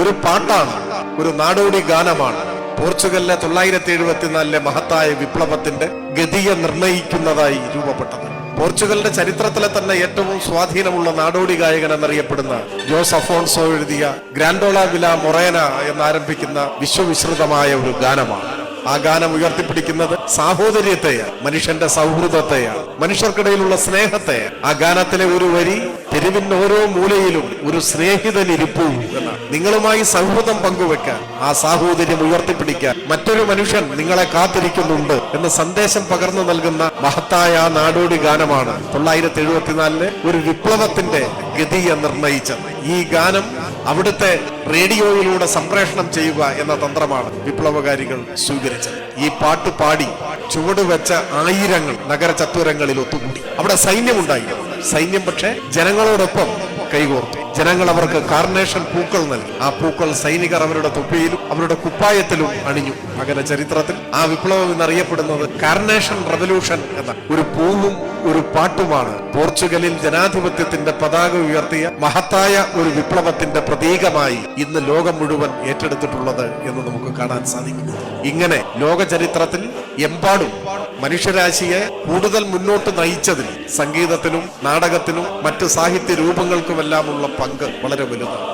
ഒരു പാട്ടാണ് ഒരു നാടോടി ഗാനമാണ്. പോർച്ചുഗലിലെ തൊള്ളായിരത്തി എഴുപത്തിനാലിലെ മഹത്തായ വിപ്ലവത്തിന്റെ ഗതിയെ നിർണയിക്കുന്നതായി രൂപപ്പെട്ടത്. പോർച്ചുഗലിന്റെ ചരിത്രത്തിലെ തന്നെ ഏറ്റവും സ്വാധീനമുള്ള നാടോടി ഗായകൻ എന്നറിയപ്പെടുന്ന ജോസ് അഫോൺസോ എഴുതിയ ഗ്രാൻഡോള വില മൊറേന എന്നാരംഭിക്കുന്ന വിശ്വവിശ്രുതമായ ഒരു ഗാനമാണ്. ആ ഗാനം ഉയർത്തിപ്പിടിക്കുന്നത് സാഹോദര്യത്തെയാണ് മനുഷ്യന്റെ സൗഹൃദത്തെയാണ് മനുഷ്യർക്കിടയിലുള്ള സ്നേഹത്തെ ആ ഗാനത്തിലെ ഒരു വരി തെരുവിന്റെ ഓരോ മൂലയിലും ഒരു സ്നേഹിതൻ ഇരിപ്പൂ എന്നാണ്. നിങ്ങളുമായി സൗഹൃദം പങ്കുവെക്കാൻ ആ സാഹോദര്യം ഉയർത്തിപ്പിടിക്കാൻ മറ്റൊരു മനുഷ്യൻ നിങ്ങളെ കാത്തിരിക്കുന്നുണ്ട് എന്ന സന്ദേശം പകർന്നു നൽകുന്ന മഹത്തായ നാടോടി ഗാനമാണ് തൊള്ളായിരത്തി എഴുപത്തിനാലിലെ ഒരു വിപ്ലവത്തിന്റെ ഗതിയെ നിർണയിച്ചത്. ഈ ഗാനം അവിടുത്തെ റേഡിയോയിലൂടെ സംപ്രേഷണം ചെയ്യുക എന്ന തന്ത്രമാണ് വിപ്ലവകാരികൾ സ്വീകരിച്ചത്. ഈ പാട്ട് പാടി ചുവടുവെച്ച ആയിരങ്ങൾ നഗര ചത്വരങ്ങളിൽ ഒത്തുകൂടി. അവിടെ സൈന്യമുണ്ടായി സൈന്യം പക്ഷേ ജനങ്ങളോടൊപ്പം കൈകോർത്തു. ജനങ്ങൾ അവർക്ക് കാർണേഷൻ പൂക്കൾ നൽകി. ആ പൂക്കൾ സൈനികർ അവരുടെ തൊപ്പിയിലും അവരുടെ കുപ്പായത്തിലും അണിഞ്ഞു. അങ്ങനെ ചരിത്രത്തിൽ ആ വിപ്ലവം എന്നറിയപ്പെടുന്നത് കാർണേഷൻ റവല്യൂഷൻ എന്ന ഒരു പൂവും ഒരു പാട്ടുമാണ്. പോർച്ചുഗലിൽ ജനാധിപത്യത്തിന്റെ പതാക ഉയർത്തിയ മഹത്തായ ഒരു വിപ്ലവത്തിന്റെ പ്രതീകമായി ഇന്ന് ലോകം മുഴുവൻ ഏറ്റെടുത്തിട്ടുള്ളത് എന്ന് നമുക്ക് കാണാൻ സാധിക്കും ഇങ്ങനെ ലോക ചരിത്രത്തിൽ എമ്പാടും മനുഷ്യരാശിയെ കൂടുതൽ മുന്നോട്ട് നയിച്ചതിൽ സംഗീതത്തിനും നാടകത്തിനും മറ്റ് സാഹിത്യ രൂപങ്ങൾക്കുമെല്ലാമുള്ള പങ്ക് വളരെ വലുതാണ്.